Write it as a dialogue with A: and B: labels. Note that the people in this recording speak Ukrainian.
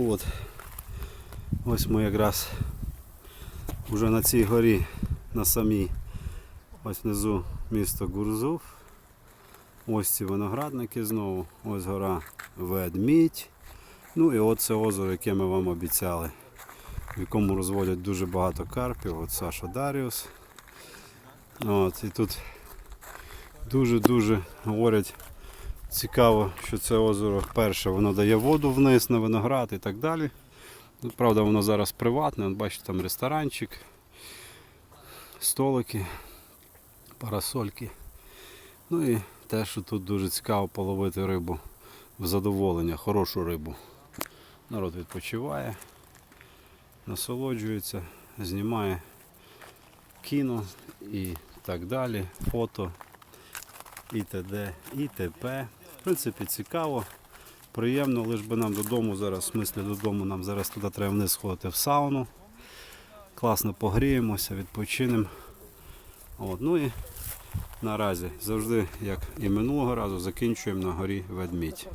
A: От. Ось ми якраз вже на цій горі, на самій. Ось внизу місто Гурзув. Ось ці виноградники знову. Ось гора Ведмідь. Ну і от це озеро, яке ми вам обіцяли, в якому розводять дуже багато карпів. От Саша Даріус. От, і тут дуже-дуже говорять цікаво, що це озеро перше, воно дає воду вниз на виноград і так далі. Ну, правда, воно зараз приватне, бачите, там ресторанчик, столики, парасольки. Ну і те, що тут дуже цікаво половити рибу в задоволення, хорошу рибу. Народ відпочиває, насолоджується, знімає кіно і так далі, фото і т.д. і т.п. Принципі, цікаво, приємно, лиш би нам додому зараз, в смислі додому, нам зараз туди треба вниз сходити в сауну. Класно погріємося, відпочинемо. От, ну і наразі завжди, як і минулого разу, закінчуємо на горі ведмідь.